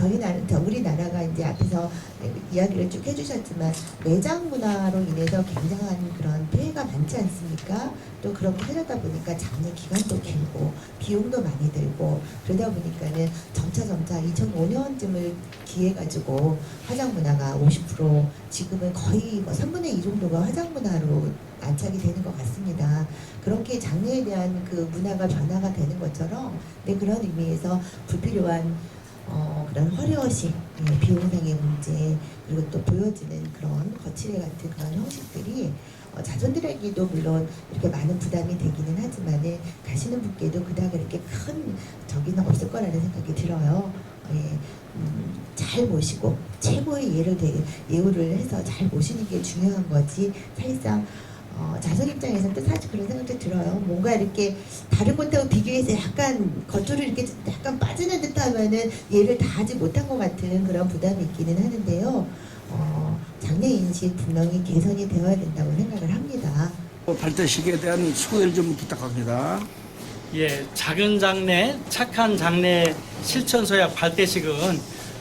저희 나라, 우리 나라가 이제 앞에서 이야기를 쭉 해주셨지만 매장 문화로 인해서 굉장한 그런 피해가 많지 않습니까? 또 그렇게 하려다 보니까 장례 기간도 길고 비용도 많이 들고 그러다 보니까는 점차 점차 2005년쯤을 기해 가지고 화장 문화가 50% 지금은 거의 뭐 3분의 2 정도가 화장 문화로 안착이 되는 것 같습니다. 그렇게 장례에 대한 그 문화가 변화가 되는 것처럼 네, 그런 의미에서 불필요한 어, 그런 허례허식, 예, 비용상의 문제, 그리고 또 보여지는 그런 거칠애 같은 그런 형식들이 어, 자손들에게도 물론 이렇게 많은 부담이 되기는 하지만은 가시는 분께도 그닥 그렇게 큰 적이는 없을 거라는 생각이 들어요. 예, 음, 잘 모시고 최고의 예를 대, 예우를 해서 잘 모시는 게 중요한 거지 사실상 어, 자손 입장에서는 또 사실 그런 생각도 들어요. 뭔가 이렇게 다른 것하고 비교해서 약간 겉으로 이렇게 약간 빠지는 듯 하면은 얘를 다 하지 못한 것 같은 그런 부담이 있기는 하는데요. 어, 장래 인식 분명히 개선이 되어야 된다고 생각을 합니다. 발대식에 대한 소개를 좀 부탁합니다. 예, 작은 장례, 착한 장례 실천 서약 발대식은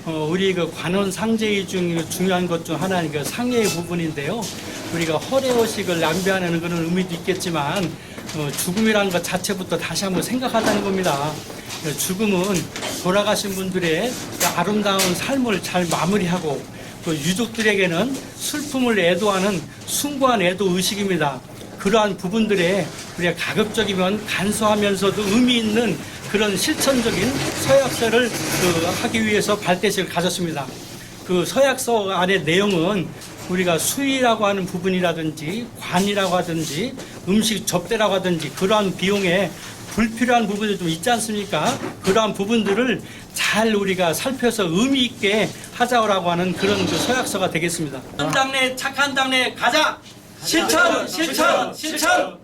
어, 우리 그 관원 상제의 중 중요한 것 중 하나는 그 상례의 부분인데요. 우리가 허례허식을 낭비하는 그런 의미도 있겠지만 어, 죽음이라는 것 자체부터 다시 한번 생각하자는 겁니다. 어, 죽음은 돌아가신 분들의 그 아름다운 삶을 잘 마무리하고 그 유족들에게는 슬픔을 애도하는 숭고한 애도 의식입니다. 그러한 부분들에 우리가 가급적이면 간소하면서도 의미 있는 그런 실천적인 서약서를 그 하기 위해서 발대식을 가졌습니다. 그 서약서 안의 내용은 우리가 수의라고 하는 부분이라든지 관이라고 하든지 음식 접대라고 하든지 그러한 비용에 불필요한 부분이 좀 있지 않습니까? 그러한 부분들을 잘 우리가 살펴서 의미 있게 하자고 하는 그런 그 서약서가 되겠습니다. 착한 당내 착한 당내 가자! 실천! 실천! 실천!